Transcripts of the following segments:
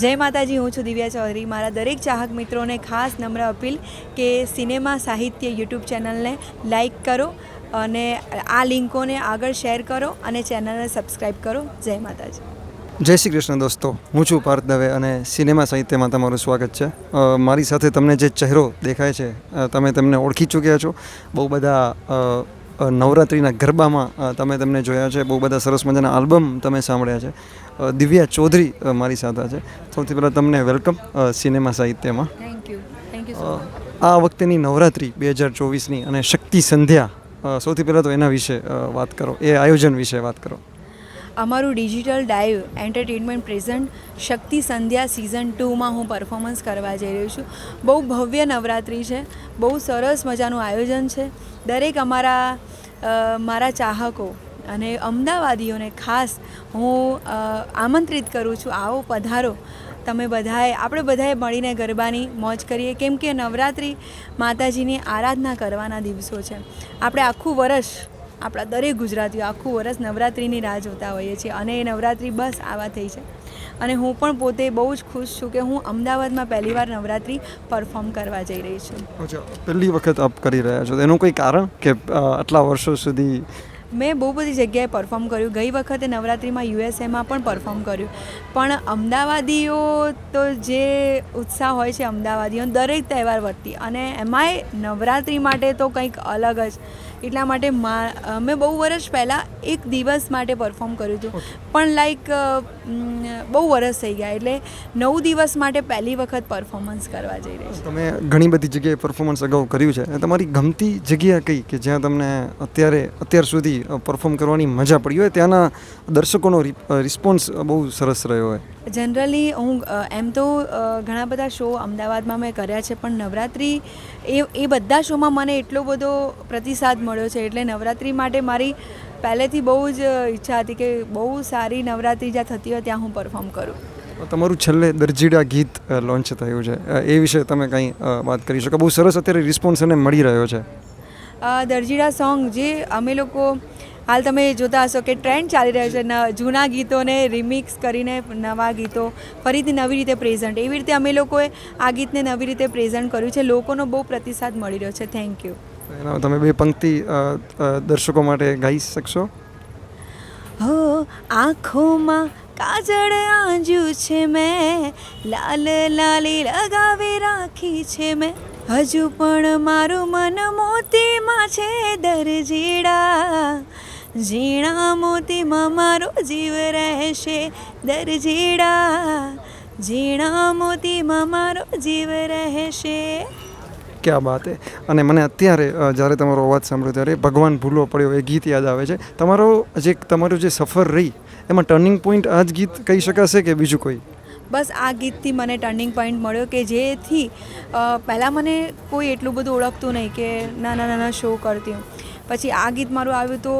જય માતાજી, હું છું દિવ્યા ચૌધરી. મારા દરેક ચાહક મિત્રોને ખાસ નમ્ર અપીલ કે સિનેમા સાહિત્ય યુટ્યુબ ચેનલને લાઈક કરો અને આ લિંકોને આગળ શેર કરો અને ચેનલને સબસ્ક્રાઈબ કરો. જય માતાજી. જય શ્રી કૃષ્ણ દોસ્તો, હું છું પાર્થ દવે અને સિનેમા સાહિત્યમાં તમારું સ્વાગત છે. મારી સાથે તમને જે ચહેરો દેખાય છે તમે તેમને ઓળખી ચૂક્યા છો. બહુ બધા નવરાત્રિના ગરબામાં તમે તેમને જોયા છે. બહુ બધા સરસ મજાના આલ્બમ તમે સાંભળ્યા છે. દિવ્યા ચૌધરી મારી સાથે છે. સૌથી પહેલાં તમને વેલકમ સિનેમા સાહિત્યમાં. થેન્ક યુ થેન્ક યુ આ વખતેની નવરાત્રિ બે હજાર ચોવીસની અને શક્તિ સંધ્યા સૌથી પહેલાં તો એના વિશે વાત કરો. એ આયોજન વિશે વાત કરો. અમારું digital dive entertainment present Shakti Sandhya season ટુમાં હું પરફોર્મન્સ કરવા જઈ રહ્યો છું. બહુ ભવ્ય નવરાત્રિ છે. બહુ સરસ મજાનું આયોજન છે. દરેક અમારા મારા ચાહકો અને અમદાવાદીઓને ખાસ હું આમંત્રિત કરું છું. આવો પધારો. તમે બધાએ, આપણે બધાએ મળીને ગરબાની મોજ કરીએ. કેમ કે નવરાત્રિ માતાજીની આરાધના કરવાના દિવસો છે. આપણે આખું વર્ષ આપણા દરેક ગુજરાતીઓ આખું વર્ષ નવરાત્રિની રાહ જોતા હોઈએ છીએ અને એ નવરાત્રિ બસ આવા થઈ છે. અને હું પણ પોતે બહુ જ ખુશ છું કે હું અમદાવાદમાં પહેલીવાર નવરાત્રિ પરફોર્મ કરવા જઈ રહી છું. પહેલી વખત આપ કરી રહ્યા છો. એનું કોઈ કારણ કે આટલા વર્ષો સુધી મેં બહુ બધી જગ્યાએ પરફોર્મ કર્યું. ગઈ વખતે નવરાત્રિમાં યુએસએમાં પણ પરફોર્મ કર્યું. પણ અમદાવાદીઓ તો જે ઉત્સાહ હોય છે અમદાવાદીઓ દરેક તહેવાર વતી અને એમાંય નવરાત્રિ માટે તો કંઈક અલગ જ. એટલા માટે મેં બહુ વર્ષ પહેલાં એક દિવસ માટે પરફોર્મ કર્યું હતું. પણ લાઈક બહુ વર્ષ થઈ ગયા. એટલે નવ દિવસ માટે પહેલી વખત પરફોર્મન્સ કરવા જઈ રહી છું. તમે ઘણી બધી જગ્યાએ પરફોર્મન્સ અગાઉ કર્યું છે. તમારી ગમતી જગ્યા કઈ? કે જ્યાં તમને અત્યારે અત્યાર સુધી પરફોર્મ કરવાની મજા પડી હોય ત્યાંના દર્શકોનો રિસ્પોન્સ બહુ સરસ રહ્યો હોય. જનરલી હું એમ તો ઘણા બધા શો અમદાવાદમાં મેં કર્યા છે પણ નવરાત્રિ એ એ બધા શોમાં મને એટલો બધો પ્રતિસાદ મળ્યો છે એટલે નવરાત્રિ માટે મારી પહેલેથી બહુ જ ઈચ્છા હતી કે બહુ સારી નવરાત્રિ જ્યાં થતી હોય ત્યાં હું પરફોર્મ કરું. તમારું છેલ્લે દરજીડા ગીત લોન્ચ થયું છે. એ વિશે તમે કંઈ વાત કરી શકો. બહુ સરસ અત્યારે રિસ્પોન્સ એને મળી રહ્યો છે. દરજીડા સોંગ જે અમે લોકો હાલ તમે જોતા હશો કે ટ્રેન્ડ ચાલી રહ્યો છે. જૂના ગીતોને રિમિક્સ કરીને નવા ગીતો ફરીથી નવી રીતે પ્રેઝન્ટ. એવી રીતે અમે લોકોએ આ ગીતને નવી રીતે પ્રેઝન્ટ કર્યું છે. લોકોનો બહુ પ્રતિસાદ મળી રહ્યો છે. Thank you. તમે બે પંક્તિ દર્શકો માટે ગાઈ શકશો? હો આંખોમાં કાજળ આંજ્યું છે મેં. લાલ લાલી લગાવી રાખી છે મેં. હજુ પણ મારું મન મોતીમાં છે દરજીડા ઝીણા. મોતીમાં મારો જીવ રહેશે દરજીડા ઝીણા. મોતીમાં મારો જીવ રહેશે. ક્યાં બાત હે? અને મને અત્યારે જ્યારે તમારો અવાજ સાંભળ્યો ત્યારે ભગવાન ભૂલો પડ્યો, એ ગીત યાદ આવે છે. તમારો જે, તમારું જે સફર રહી એમાં ટર્નિંગ પોઈન્ટ આ જ ગીત કહી શકાશે કે બીજું કોઈ? બસ આ ગીતથી મને ટર્નિંગ પોઈન્ટ મળ્યો કે જેથી પહેલાં મને કોઈ એટલું બધું ઓળખતું નહીં કે નાના નાના શો કરતી હું પછી આ ગીત મારું આવ્યું તો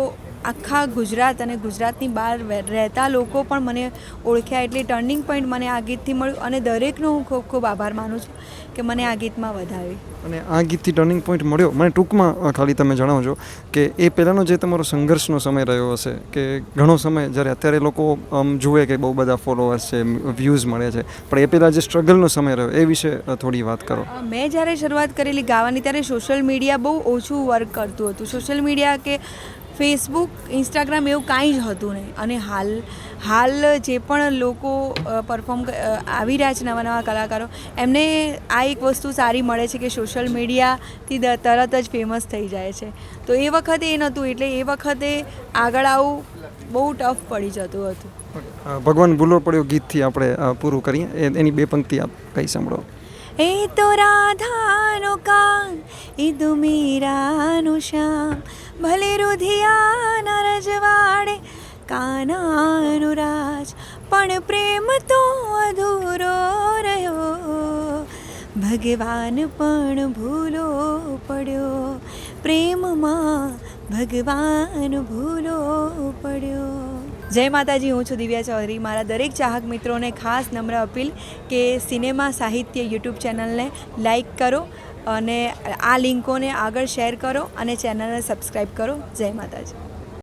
આખા ગુજરાત અને ગુજરાતની બહાર રહેતા લોકો પણ મને ઓળખ્યા એટલે ટર્નિંગ પોઈન્ટ મને આ ગીતથી મળ્યું અને દરેકનો હું ખૂબ ખૂબ આભાર માનું છું કે મને આ ગીતમાં વધાવી. અને આ ગીતથી ટર્નિંગ પોઈન્ટ મળ્યો. મને ટૂંકમાં ખાલી તમે જણાવજો કે એ પહેલાંનો જે તમારો સંઘર્ષનો સમય રહ્યો હશે કે ઘણો સમય જ્યારે અત્યારે લોકો આમ જુએ કે બહુ બધા ફોલોઅર્સ છે વ્યૂઝ મળે છે પણ એ પહેલાં જે સ્ટ્રગલનો સમય રહ્યો એ વિશે થોડી વાત કરો. મેં જ્યારે શરૂઆત કરેલી ગાવાની ત્યારે સોશિયલ મીડિયા બહુ ઓછું વર્ક કરતું હતું. સોશિયલ મીડિયા કે ફેસબુક ઇન્સ્ટાગ્રામ એવું કાંઈ જ હતું નહીં. અને હાલ હાલ જે પણ લોકો પરફોર્મ આવી રહ્યા છે નવા નવા કલાકારો એમને આ એક વસ્તુ સારી મળે છે કે સોશિયલ મીડિયાથી તરત જ ફેમસ થઈ જાય છે. તો એ વખતે એ નહોતું એટલે એ વખતે આગળ આવું બહુ ટફ પડી જતું હતું. ભગવાન ભૂલો પડ્યો ગીતથી આપણે પૂરું કરીએ. એની બે પંક્તિ આપ કઈ સાંભળો? એ તો રાધાનો કાન એ તો મીરાનું શ્યામ. ભલે રજવાડે કાનાનું રાજ પણ પ્રેમ તો અધૂરો રહ્યો. ભગવાન પણ ભૂલો પડ્યો, પ્રેમમાં ભગવાન ભૂલો પડ્યો. જય માતાજી, હું છું દિવ્યા ચૌધરી. મારા દરેક ચાહક મિત્રોને ખાસ નમ્ર અપીલ કે સિનેમા સાહિત્ય યુટ્યુબ ચેનલને લાઈક કરો અને આ લિંકોને આગળ શેર કરો અને ચેનલને સબસ્ક્રાઈબ કરો. જય માતાજી.